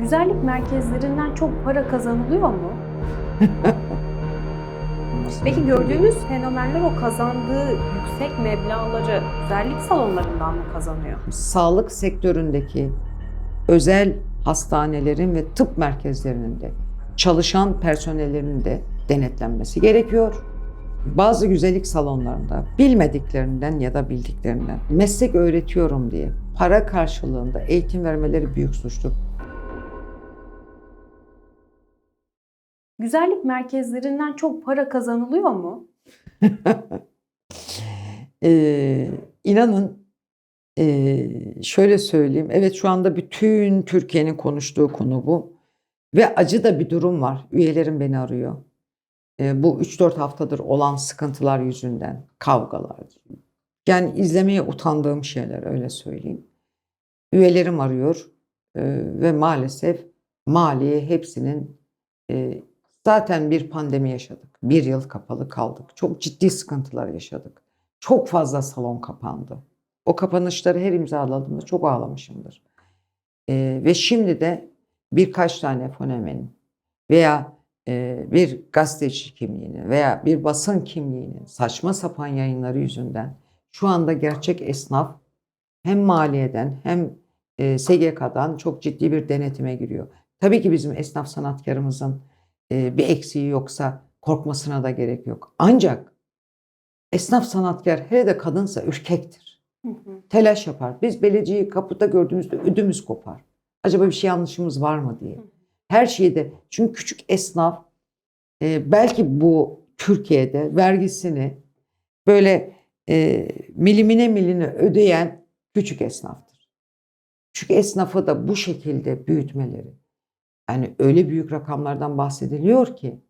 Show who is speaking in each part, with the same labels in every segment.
Speaker 1: Güzellik merkezlerinden çok para kazanılıyor mu? Peki gördüğümüz fenomenler o kazandığı yüksek meblağları güzellik salonlarından mı kazanıyor?
Speaker 2: Sağlık sektöründeki özel hastanelerin ve tıp merkezlerinin de çalışan personellerinin de denetlenmesi gerekiyor. Bazı güzellik salonlarında bilmediklerinden ya da bildiklerinden meslek öğretiyorum diye para karşılığında eğitim vermeleri büyük suçtur.
Speaker 1: Güzellik merkezlerinden çok para kazanılıyor mu?
Speaker 2: Ee, inanın ee, şöyle söyleyeyim. Evet şu anda bütün Türkiye'nin konuştuğu konu bu. Ve acı da bir durum var. Üyelerim beni arıyor. Ee, bu 3-4 haftadır olan sıkıntılar yüzünden kavgalar. Yani izlemeye utandığım şeyler öyle söyleyeyim. Üyelerim arıyor ee, ve maalesef maliye hepsinin ee, zaten bir pandemi yaşadık. Bir yıl kapalı kaldık. Çok ciddi sıkıntılar yaşadık. Çok fazla salon kapandı. O kapanışları her imzaladığımda çok ağlamışımdır. Ee, ve şimdi de birkaç tane fonemenin veya e, bir gazeteci kimliğini veya bir basın kimliğinin saçma sapan yayınları yüzünden şu anda gerçek esnaf hem maliyeden hem e, SGK'dan çok ciddi bir denetime giriyor. Tabii ki bizim esnaf sanatkarımızın bir eksiği yoksa korkmasına da gerek yok. Ancak esnaf sanatkar hele de kadınsa ürkektir. Telaş yapar. Biz belediyeyi kapıda gördüğümüzde ödümüz kopar. Acaba bir şey yanlışımız var mı diye. Her şeyde çünkü küçük esnaf e, belki bu Türkiye'de vergisini böyle e, milimine miline ödeyen küçük esnaftır. Küçük esnafı da bu şekilde büyütmeleri yani öyle büyük rakamlardan bahsediliyor ki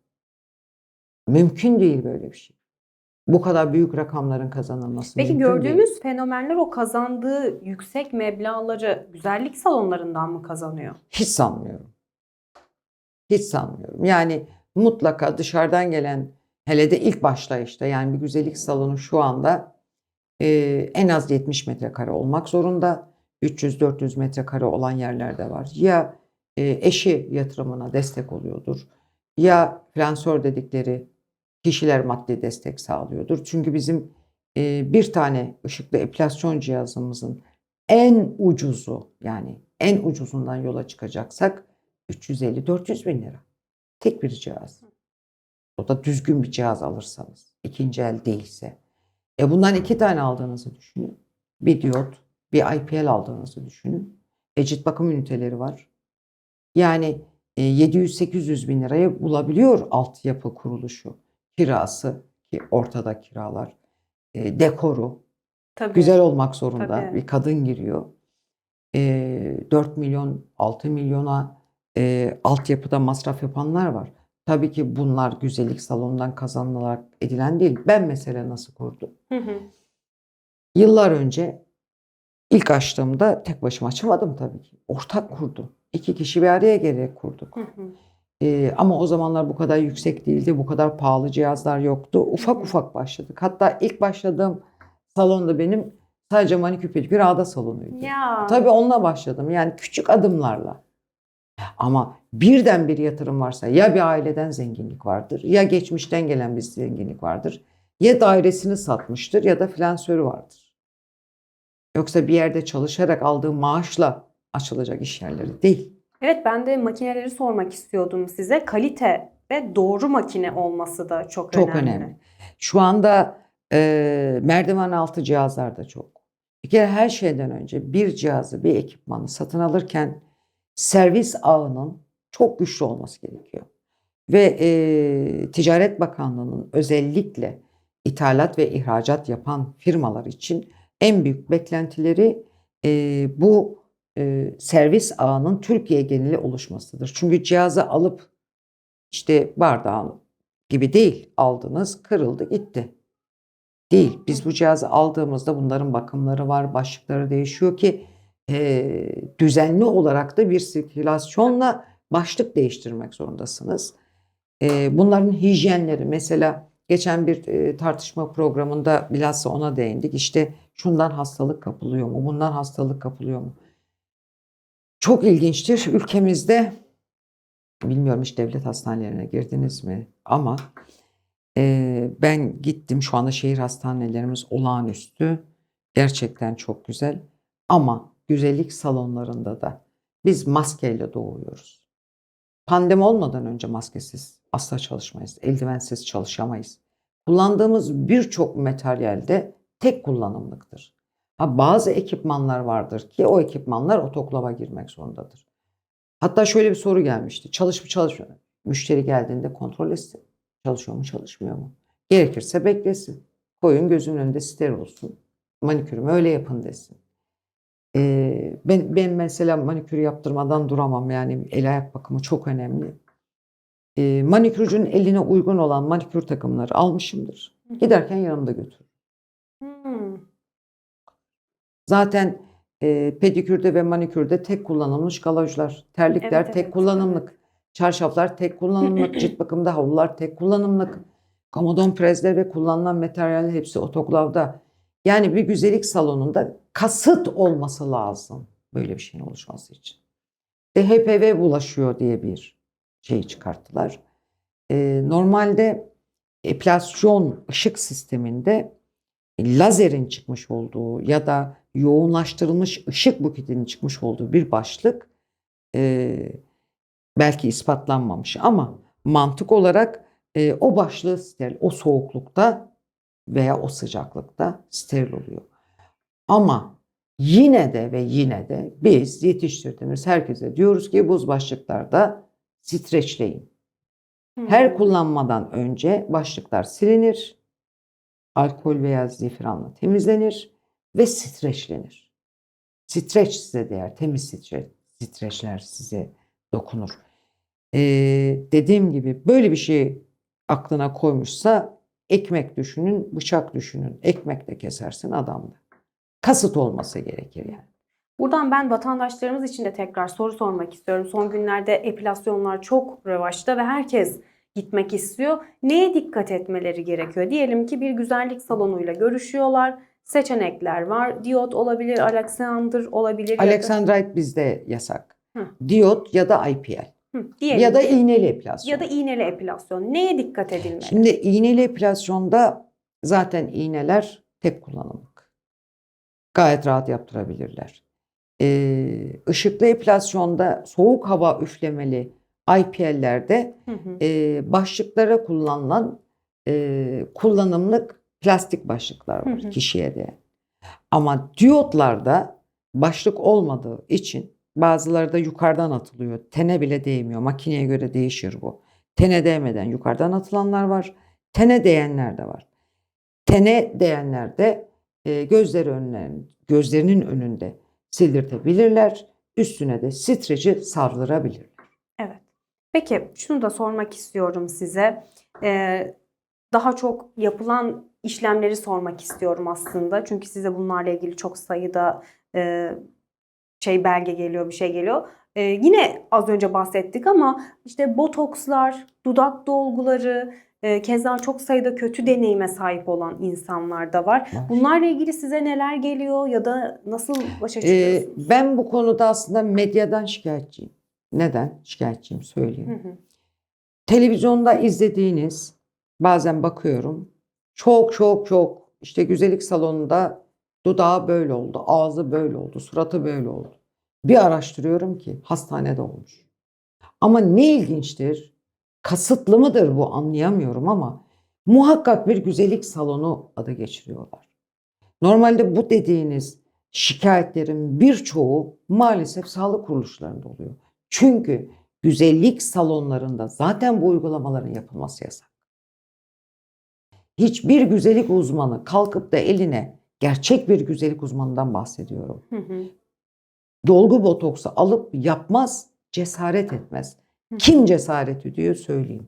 Speaker 2: mümkün değil böyle bir şey. Bu kadar büyük rakamların kazanılması
Speaker 1: Peki
Speaker 2: mümkün değil.
Speaker 1: gördüğümüz fenomenler o kazandığı yüksek meblağları güzellik salonlarından mı kazanıyor?
Speaker 2: Hiç sanmıyorum. Hiç sanmıyorum. Yani mutlaka dışarıdan gelen hele de ilk başlayışta yani bir güzellik salonu şu anda e, en az 70 metrekare olmak zorunda. 300-400 metrekare olan yerler de var. Ya eşi yatırımına destek oluyordur. Ya finansör dedikleri kişiler maddi destek sağlıyordur. Çünkü bizim e, bir tane ışıklı epilasyon cihazımızın en ucuzu yani en ucuzundan yola çıkacaksak 350-400 bin lira. Tek bir cihaz. O da düzgün bir cihaz alırsanız. ikinci el değilse. E bundan iki tane aldığınızı düşünün. Bir diyot, bir IPL aldığınızı düşünün. E cilt bakım üniteleri var. Yani e, 700-800 bin liraya bulabiliyor altyapı kuruluşu. Kirası ki ortada kiralar. E, dekoru
Speaker 1: Tabii.
Speaker 2: güzel olmak zorunda.
Speaker 1: Tabii.
Speaker 2: Bir kadın giriyor. E, 4 milyon, 6 milyona e, altyapıda masraf yapanlar var. Tabii ki bunlar güzellik salonundan kazanılarak edilen değil. Ben mesela nasıl kurdum?
Speaker 1: Hı hı.
Speaker 2: Yıllar önce ilk açtığımda tek başıma açamadım tabii ki. Ortak kurdum. İki kişi bir araya gelerek kurduk.
Speaker 1: Hı hı.
Speaker 2: Ee, ama o zamanlar bu kadar yüksek değildi, bu kadar pahalı cihazlar yoktu. Ufak ufak başladık. Hatta ilk başladığım salonda benim sadece manikür pedikür ağda salonuydu.
Speaker 1: Ya.
Speaker 2: Tabii onunla başladım. Yani küçük adımlarla. Ama birden bir yatırım varsa ya bir aileden zenginlik vardır, ya geçmişten gelen bir zenginlik vardır, ya dairesini satmıştır ya da finansörü vardır. Yoksa bir yerde çalışarak aldığı maaşla açılacak iş yerleri değil.
Speaker 1: Evet ben de makineleri sormak istiyordum size. Kalite ve doğru makine olması da çok,
Speaker 2: Çok
Speaker 1: önemli.
Speaker 2: önemli. Şu anda e, merdiven altı cihazlar da çok. Bir kere her şeyden önce bir cihazı, bir ekipmanı satın alırken servis ağının çok güçlü olması gerekiyor. Ve e, Ticaret Bakanlığı'nın özellikle ithalat ve ihracat yapan firmalar için en büyük beklentileri e, bu e, servis ağının Türkiye geneli oluşmasıdır. Çünkü cihazı alıp işte bardağın gibi değil aldınız kırıldı gitti. Değil. Biz bu cihazı aldığımızda bunların bakımları var, başlıkları değişiyor ki e, düzenli olarak da bir sirkülasyonla başlık değiştirmek zorundasınız. E, bunların hijyenleri mesela geçen bir e, tartışma programında bilhassa ona değindik. İşte şundan hastalık kapılıyor mu, bundan hastalık kapılıyor mu? Çok ilginçtir. Ülkemizde bilmiyorum hiç devlet hastanelerine girdiniz mi ama e, ben gittim. Şu anda şehir hastanelerimiz olağanüstü. Gerçekten çok güzel. Ama güzellik salonlarında da biz maskeyle doğuyoruz. Pandemi olmadan önce maskesiz asla çalışmayız. Eldivensiz çalışamayız. Kullandığımız birçok materyalde tek kullanımlıktır. Ha, bazı ekipmanlar vardır ki o ekipmanlar otoklava girmek zorundadır. Hatta şöyle bir soru gelmişti. Çalışıp çalışmıyor. mu? Müşteri geldiğinde kontrol etsin. Çalışıyor mu çalışmıyor mu? Gerekirse beklesin. Koyun gözünün önünde steril olsun. Manikürümü öyle yapın desin. Ee, ben, ben mesela manikür yaptırmadan duramam. Yani el ayak bakımı çok önemli. Ee, manikürcünün eline uygun olan manikür takımları almışımdır. Giderken yanımda götür.
Speaker 1: Hmm.
Speaker 2: Zaten e, pedikürde ve manikürde tek kullanılmış galajlar, terlikler
Speaker 1: Evet,
Speaker 2: tek
Speaker 1: evet,
Speaker 2: kullanımlık, çarşaflar tek kullanımlık, cilt bakımda havlular tek kullanımlık, komodon prezler ve kullanılan materyaller hepsi otoklavda. Yani bir güzellik salonunda kasıt olması lazım böyle bir şeyin oluşması için. Ve HPV bulaşıyor diye bir şey çıkarttılar. E, normalde epilasyon ışık sisteminde lazerin çıkmış olduğu ya da yoğunlaştırılmış ışık buketinin çıkmış olduğu bir başlık e, belki ispatlanmamış ama mantık olarak e, o başlığı steril, o soğuklukta veya o sıcaklıkta steril oluyor. Ama yine de ve yine de biz yetiştirdiğimiz herkese diyoruz ki buz başlıklarda streçleyin. Her
Speaker 1: Hmm.
Speaker 2: kullanmadan önce başlıklar silinir, alkol veya zifranla temizlenir ve streçlenir. Streç size değer, temiz streç, streçler size dokunur. Ee, dediğim gibi böyle bir şey aklına koymuşsa ekmek düşünün, bıçak düşünün. Ekmek de kesersin adamda. Kasıt olması gerekir yani.
Speaker 1: Buradan ben vatandaşlarımız için de tekrar soru sormak istiyorum. Son günlerde epilasyonlar çok revaçta ve herkes gitmek istiyor. Neye dikkat etmeleri gerekiyor? Diyelim ki bir güzellik salonuyla görüşüyorlar. Seçenekler var. Diyot olabilir, Alexander olabilir.
Speaker 2: Alexandrite bizde yasak.
Speaker 1: Hı.
Speaker 2: Diyot ya da IPL
Speaker 1: Hı, diyelim
Speaker 2: ya da iğneli epilasyon.
Speaker 1: ya da iğneli epilasyon. Neye dikkat edilmeli?
Speaker 2: Şimdi iğneli epilasyonda zaten iğneler tek kullanımlık. Gayet rahat yaptırabilirler. Ee, ışıklı epilasyonda soğuk hava üflemeli IPL'lerde
Speaker 1: Hı hı.
Speaker 2: e, başlıklara kullanılan e, kullanımlık plastik başlıklar var
Speaker 1: Hı hı.
Speaker 2: kişiye de. Ama diyotlarda başlık olmadığı için bazıları da yukarıdan atılıyor. Tene bile değmiyor. Makineye göre değişir bu. Tene değmeden yukarıdan atılanlar var. Tene değenler de var. Tene değenler de e, gözleri önlerine, gözlerinin önünde sildirtebilirler. Üstüne de streci sardırabilirler.
Speaker 1: Peki şunu da sormak istiyorum size. Ee, daha çok yapılan işlemleri sormak istiyorum aslında. Çünkü size bunlarla ilgili çok sayıda e, şey belge geliyor, bir şey geliyor. Ee, yine az önce bahsettik ama işte botokslar, dudak dolguları, e, keza çok sayıda kötü deneyime sahip olan insanlar da
Speaker 2: var.
Speaker 1: Bunlarla ilgili size neler geliyor ya da nasıl başa
Speaker 2: Ee,
Speaker 1: çıkıyorsunuz?
Speaker 2: ben bu konuda aslında medyadan şikayetçiyim. Neden şikayetçiyim söyleyeyim.
Speaker 1: Hı hı.
Speaker 2: Televizyonda izlediğiniz bazen bakıyorum çok çok çok işte güzellik salonunda dudağı böyle oldu, ağzı böyle oldu, suratı böyle oldu. Bir araştırıyorum ki hastanede olmuş. Ama ne ilginçtir, kasıtlı mıdır bu anlayamıyorum ama muhakkak bir güzellik salonu adı geçiriyorlar. Normalde bu dediğiniz şikayetlerin birçoğu maalesef sağlık kuruluşlarında oluyor. Çünkü güzellik salonlarında zaten bu uygulamaların yapılması yasak. Hiçbir güzellik uzmanı kalkıp da eline gerçek bir güzellik uzmanından bahsediyorum.
Speaker 1: Hı hı.
Speaker 2: Dolgu botoksu alıp yapmaz, cesaret etmez.
Speaker 1: Hı.
Speaker 2: Kim cesaret ediyor söyleyeyim.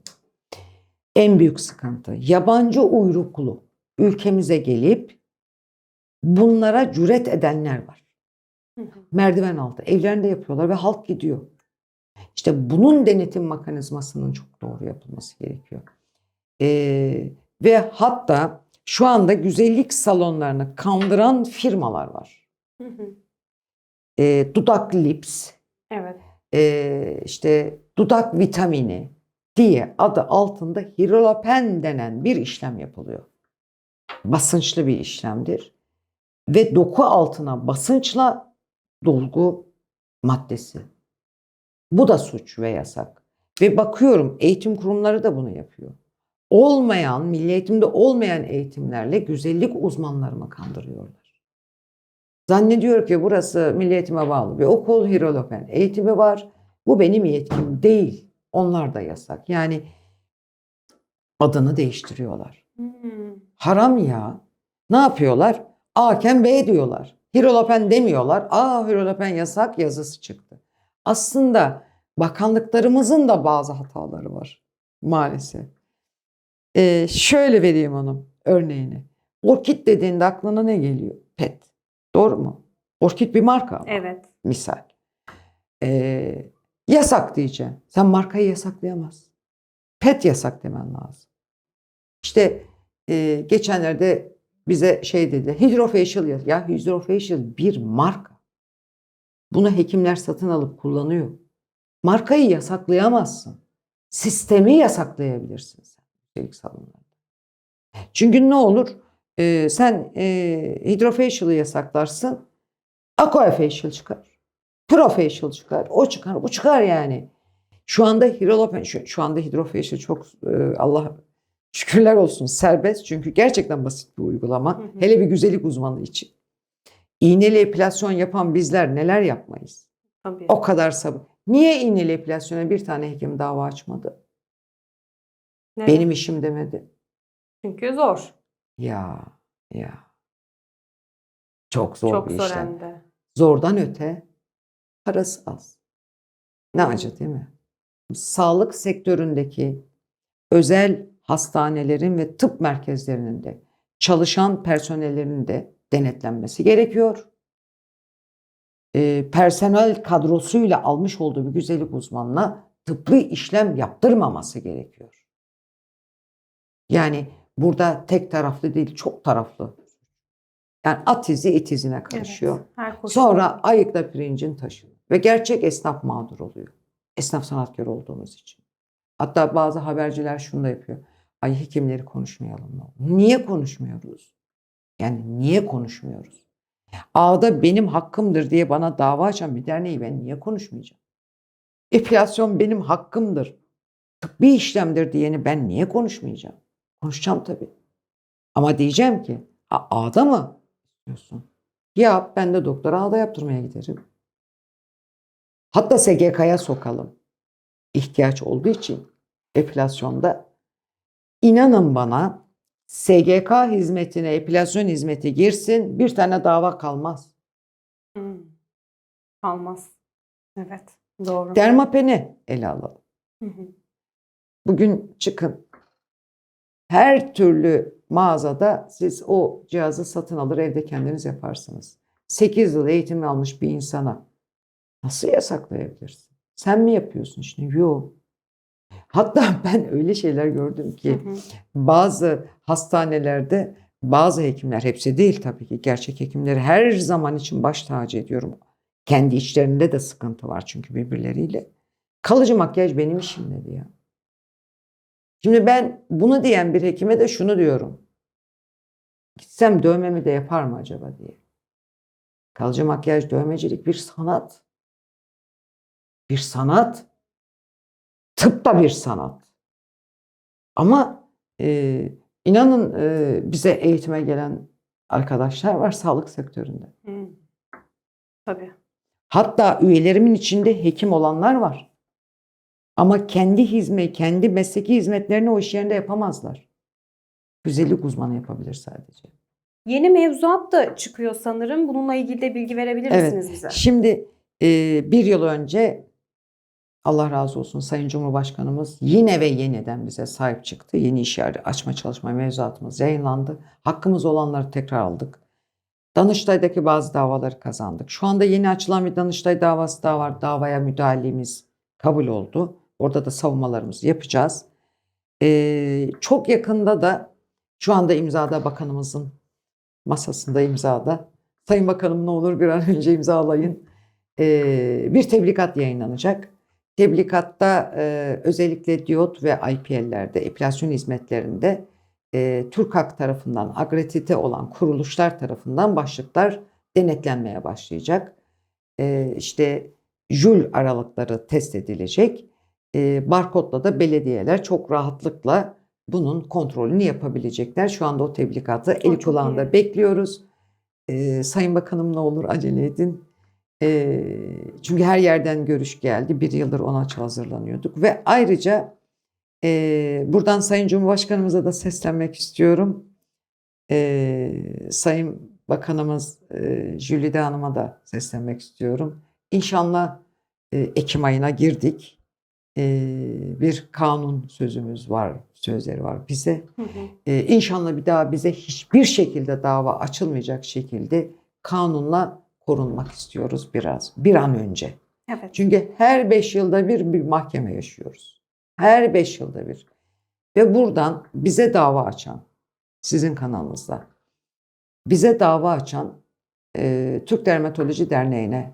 Speaker 2: En büyük sıkıntı yabancı uyruklu ülkemize gelip bunlara cüret edenler var.
Speaker 1: Hı hı.
Speaker 2: merdiven altı evlerinde yapıyorlar ve halk gidiyor. İşte bunun denetim mekanizmasının çok doğru yapılması gerekiyor. Ee, ve hatta şu anda güzellik salonlarını kandıran firmalar var.
Speaker 1: Hı hı.
Speaker 2: Ee, dudak lips,
Speaker 1: Evet.
Speaker 2: e, işte dudak vitamini diye adı altında hirolapen denen bir işlem yapılıyor. Basınçlı bir işlemdir. Ve doku altına basınçla dolgu maddesi. Bu da suç ve yasak. Ve bakıyorum eğitim kurumları da bunu yapıyor. Olmayan, milli eğitimde olmayan eğitimlerle güzellik uzmanlarımı kandırıyorlar. Zannediyor ki burası milli eğitime bağlı bir okul, hirolopen eğitimi var. Bu benim yetkim değil. Onlar da yasak. Yani adını değiştiriyorlar.
Speaker 1: Hmm.
Speaker 2: Haram ya. Ne yapıyorlar? Aken B diyorlar. Hirolopen demiyorlar. Aa hirolopen yasak yazısı çıktı. Aslında bakanlıklarımızın da bazı hataları var maalesef. Ee, şöyle vereyim onun örneğini. Orkid dediğinde aklına ne geliyor? Pet. Doğru mu? Orkid bir marka ama
Speaker 1: Evet.
Speaker 2: misal. Ee, yasak diyeceğim. Sen markayı yasaklayamazsın. Pet yasak demen lazım. İşte e, geçenlerde bize şey dedi. Hydrofacial ya. Ya Hydrofacial bir marka. Bunu hekimler satın alıp kullanıyor. Markayı yasaklayamazsın. Sistemi yasaklayabilirsin sen. üstelik salonlarda. Çünkü ne olur? Ee, sen e, Hydrofacial'ı yasaklarsın. Aquafacial çıkar. Profacial çıkar. O çıkar. Bu çıkar yani. Şu anda Hydrolopen, şu, şu anda Hydrofacial çok e, Allah şükürler olsun serbest. Çünkü gerçekten basit bir uygulama.
Speaker 1: Hı hı.
Speaker 2: Hele bir güzellik uzmanı için. İğneli epilasyon yapan bizler neler yapmayız?
Speaker 1: Tabii.
Speaker 2: O kadar sabır. Niye iğneli epilasyona bir tane hekim dava açmadı?
Speaker 1: Neden?
Speaker 2: Benim işim demedi.
Speaker 1: Çünkü zor.
Speaker 2: Ya ya. Çok zor
Speaker 1: Çok
Speaker 2: bir
Speaker 1: zor
Speaker 2: işlem.
Speaker 1: hem de.
Speaker 2: Zordan öte parası az. Ne acı değil mi? Sağlık sektöründeki özel hastanelerin ve tıp merkezlerinin de çalışan personellerin de denetlenmesi gerekiyor. Ee, personel kadrosuyla almış olduğu bir güzellik uzmanına tıbbi işlem yaptırmaması gerekiyor. Yani burada tek taraflı değil, çok taraflı. Yani at izi it izine karışıyor.
Speaker 1: Evet.
Speaker 2: Sonra ayıkla pirincin taşı. Ve gerçek esnaf mağdur oluyor. Esnaf sanatkar olduğumuz için. Hatta bazı haberciler şunu da yapıyor. Ay hekimleri konuşmayalım. mı? Niye konuşmuyoruz? Yani niye konuşmuyoruz? Ağda benim hakkımdır diye bana dava açan bir derneği ben niye konuşmayacağım? Epilasyon benim hakkımdır. Tıbbi işlemdir diyeni ben niye konuşmayacağım? Konuşacağım tabii. Ama diyeceğim ki "Ha, ağda mı istiyorsun? Ya ben de doktora ağda yaptırmaya giderim. Hatta SGK'ya sokalım. İhtiyaç olduğu için epilasyonda inanın bana SGK hizmetine epilasyon hizmeti girsin bir tane dava kalmaz.
Speaker 1: Hmm. Kalmaz. Evet. Doğru.
Speaker 2: Dermapeni ele alalım.
Speaker 1: Hı hı.
Speaker 2: Bugün çıkın. Her türlü mağazada siz o cihazı satın alır evde kendiniz yaparsınız. 8 yıl eğitim almış bir insana nasıl yasaklayabilirsin? Sen mi yapıyorsun şimdi? Yok. Hatta ben öyle şeyler gördüm
Speaker 1: Hı
Speaker 2: ki
Speaker 1: hı.
Speaker 2: bazı hastanelerde bazı hekimler hepsi değil tabii ki gerçek hekimleri her zaman için baş tacı ediyorum. Kendi içlerinde de sıkıntı var çünkü birbirleriyle. Kalıcı makyaj benim işim dedi ya. Şimdi ben bunu diyen bir hekime de şunu diyorum. Gitsem dövmemi de yapar mı acaba diye. Kalıcı makyaj, dövmecilik bir sanat. Bir sanat. Tıp da bir sanat. Ama e, inanın e, bize eğitime gelen arkadaşlar var sağlık sektöründe.
Speaker 1: Hı. Tabii.
Speaker 2: Hatta üyelerimin içinde hekim olanlar var. Ama kendi hizmet, kendi mesleki hizmetlerini o iş yerinde yapamazlar. Güzellik uzmanı yapabilir sadece.
Speaker 1: Yeni mevzuat da çıkıyor sanırım. Bununla ilgili de bilgi verebilir
Speaker 2: Evet.
Speaker 1: misiniz bize?
Speaker 2: Şimdi e, bir yıl önce Allah razı olsun Sayın Cumhurbaşkanımız yine ve yeniden bize sahip çıktı. Yeni iş yeri açma çalışma mevzuatımız yayınlandı. Hakkımız olanları tekrar aldık. Danıştay'daki bazı davaları kazandık. Şu anda yeni açılan bir Danıştay davası daha var. Davaya müdahalemiz kabul oldu. Orada da savunmalarımızı yapacağız. Ee, çok yakında da şu anda imzada bakanımızın masasında imzada. Sayın Bakanım ne olur bir an önce imzalayın. e, bir tebligat yayınlanacak. Tebligatta e, özellikle diyot ve IPL'lerde, epilasyon hizmetlerinde e, TÜRKAK tarafından agretite olan kuruluşlar tarafından başlıklar denetlenmeye başlayacak. E, işte jül aralıkları test edilecek. E, barkodla da belediyeler çok rahatlıkla bunun kontrolünü yapabilecekler. Şu anda o tebligatı eli kulağında
Speaker 1: iyi.
Speaker 2: bekliyoruz. E, Sayın Bakanım ne olur acele edin. E, çünkü her yerden görüş geldi. Bir yıldır ona hazırlanıyorduk. Ve ayrıca e, buradan Sayın Cumhurbaşkanımıza da seslenmek istiyorum. E, Sayın Bakanımız e, Jülide Hanım'a da seslenmek istiyorum. İnşallah e, Ekim ayına girdik. Bir kanun sözümüz var, sözleri var bize.
Speaker 1: Hı hı.
Speaker 2: İnşallah bir daha bize hiçbir şekilde dava açılmayacak şekilde kanunla korunmak istiyoruz biraz, bir an önce.
Speaker 1: Evet.
Speaker 2: Çünkü her beş yılda bir bir mahkeme yaşıyoruz. Her beş yılda bir. Ve buradan bize dava açan, sizin kanalınızda, bize dava açan e, Türk Dermatoloji Derneği'ne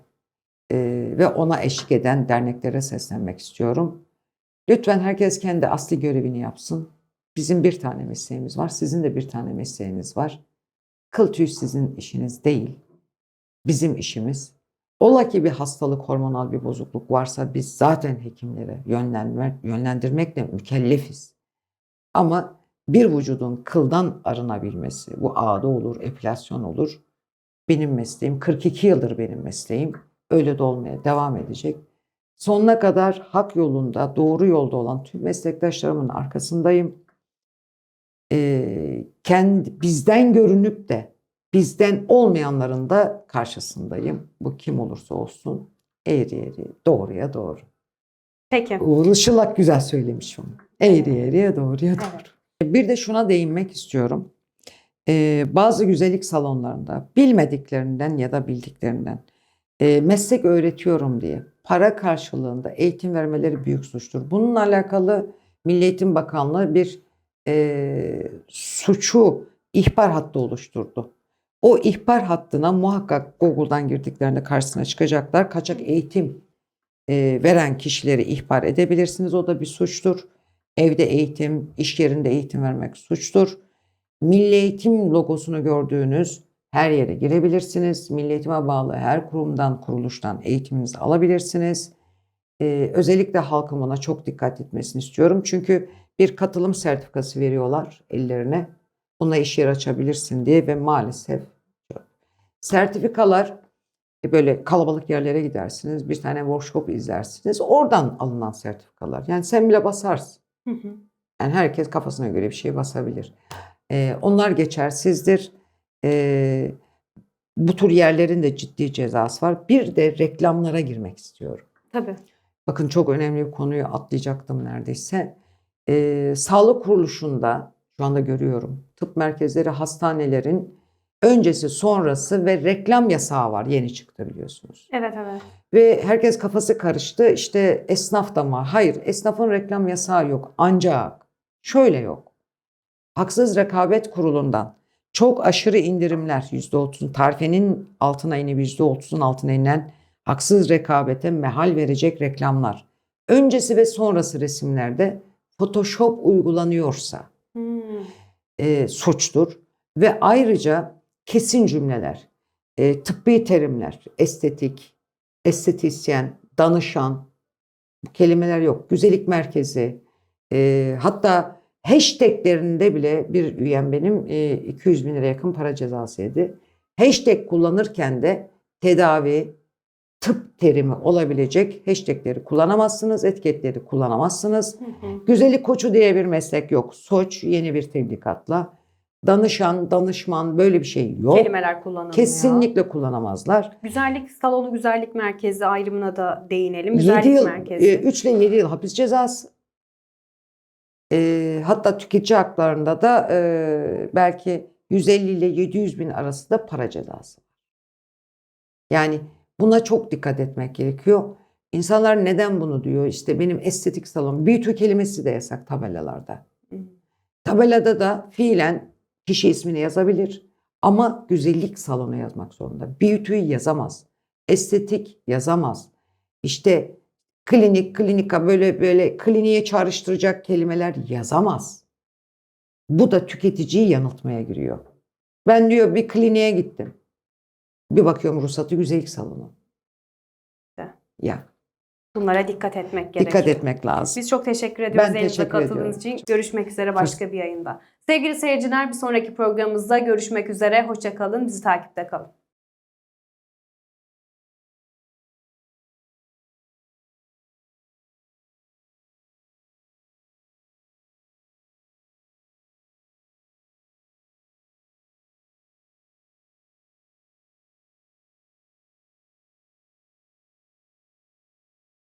Speaker 2: e, ve ona eşlik eden derneklere seslenmek istiyorum. Lütfen herkes kendi asli görevini yapsın. Bizim bir tane mesleğimiz var, sizin de bir tane mesleğiniz var. Kıl tüy sizin işiniz değil, bizim işimiz. Ola ki bir hastalık, hormonal bir bozukluk varsa biz zaten hekimlere yönlendirmek, yönlendirmekle mükellefiz. Ama bir vücudun kıldan arınabilmesi, bu ağda olur, epilasyon olur. Benim mesleğim, 42 yıldır benim mesleğim. Öyle de olmaya devam edecek. Sonuna kadar hak yolunda, doğru yolda olan tüm meslektaşlarımın arkasındayım. Ee, kendi, bizden görünüp de bizden olmayanların da karşısındayım. Bu kim olursa olsun eğri eğri, doğruya doğru.
Speaker 1: Peki.
Speaker 2: Uğur Işılak güzel söylemiş onu. Eğri eğriye doğruya
Speaker 1: Evet.
Speaker 2: doğru. Bir de şuna değinmek istiyorum. Ee, bazı güzellik salonlarında bilmediklerinden ya da bildiklerinden e, meslek öğretiyorum diye para karşılığında eğitim vermeleri büyük suçtur. Bununla alakalı Milli Eğitim Bakanlığı bir e, suçu ihbar hattı oluşturdu. O ihbar hattına muhakkak Google'dan girdiklerinde karşısına çıkacaklar. Kaçak eğitim e, veren kişileri ihbar edebilirsiniz. O da bir suçtur. Evde eğitim, iş yerinde eğitim vermek suçtur. Milli Eğitim logosunu gördüğünüz her yere girebilirsiniz. Milli Eğitim'e bağlı her kurumdan, kuruluştan eğitiminizi alabilirsiniz. Ee, özellikle halkın buna çok dikkat etmesini istiyorum. Çünkü bir katılım sertifikası veriyorlar ellerine. Bununla iş yeri açabilirsin diye ve maalesef sertifikalar e, böyle kalabalık yerlere gidersiniz. Bir tane workshop izlersiniz. Oradan alınan sertifikalar. Yani sen bile basarsın.
Speaker 1: Hı hı.
Speaker 2: Yani herkes kafasına göre bir şey basabilir. Ee, onlar geçersizdir. Ee, bu tür yerlerin de ciddi cezası var. Bir de reklamlara girmek istiyorum.
Speaker 1: Tabii.
Speaker 2: Bakın çok önemli bir konuyu atlayacaktım neredeyse. Ee, sağlık kuruluşunda şu anda görüyorum tıp merkezleri, hastanelerin öncesi sonrası ve reklam yasağı var. Yeni çıktı biliyorsunuz.
Speaker 1: Evet evet.
Speaker 2: Ve herkes kafası karıştı. İşte esnaf da mı? Hayır, esnafın reklam yasağı yok. Ancak şöyle yok. Haksız Rekabet Kurulu'ndan çok aşırı indirimler %30'un tarifenin altına inip %30'un altına inen haksız rekabete mehal verecek reklamlar. Öncesi ve sonrası resimlerde Photoshop uygulanıyorsa
Speaker 1: Hmm.
Speaker 2: e, suçtur. Ve ayrıca kesin cümleler, e, tıbbi terimler, estetik, estetisyen, danışan, bu kelimeler yok. Güzellik merkezi, e, hatta hashtaglerinde bile bir üyem benim e, 200 bin lira yakın para cezası yedi. Hashtag kullanırken de tedavi, tıp terimi olabilecek hashtagleri kullanamazsınız, etiketleri kullanamazsınız.
Speaker 1: Hı hı.
Speaker 2: Güzellik koçu diye bir meslek yok. Soç yeni bir tebligatla. Danışan, danışman böyle bir şey yok.
Speaker 1: Kelimeler kullanılmıyor.
Speaker 2: Kesinlikle kullanamazlar.
Speaker 1: Güzellik salonu, güzellik merkezi ayrımına da değinelim.
Speaker 2: 7
Speaker 1: Güzellik
Speaker 2: yıl,
Speaker 1: merkezi.
Speaker 2: 3 ile 7 yıl hapis cezası. E, hatta tüketici haklarında da e, belki 150 ile 700 bin arası da para cezası. Yani buna çok dikkat etmek gerekiyor. İnsanlar neden bunu diyor? İşte benim estetik salon, beauty kelimesi de yasak tabelalarda. Tabelada da fiilen kişi ismini yazabilir ama güzellik salonu yazmak zorunda. Beauty'yi yazamaz. estetik yazamaz. İşte klinik, klinika böyle böyle kliniğe çağrıştıracak kelimeler yazamaz. Bu da tüketiciyi yanıltmaya giriyor. Ben diyor bir kliniğe gittim. Bir bakıyorum ruhsatı güzellik salonu.
Speaker 1: De.
Speaker 2: Ya
Speaker 1: Bunlara dikkat etmek gerekiyor.
Speaker 2: dikkat etmek lazım.
Speaker 1: Biz çok teşekkür ediyoruz
Speaker 2: teşekkür
Speaker 1: katıldığınız
Speaker 2: ediyorum.
Speaker 1: için. Görüşmek üzere başka bir yayında. Sevgili seyirciler bir sonraki programımızda görüşmek üzere. Hoşçakalın. Bizi takipte kalın.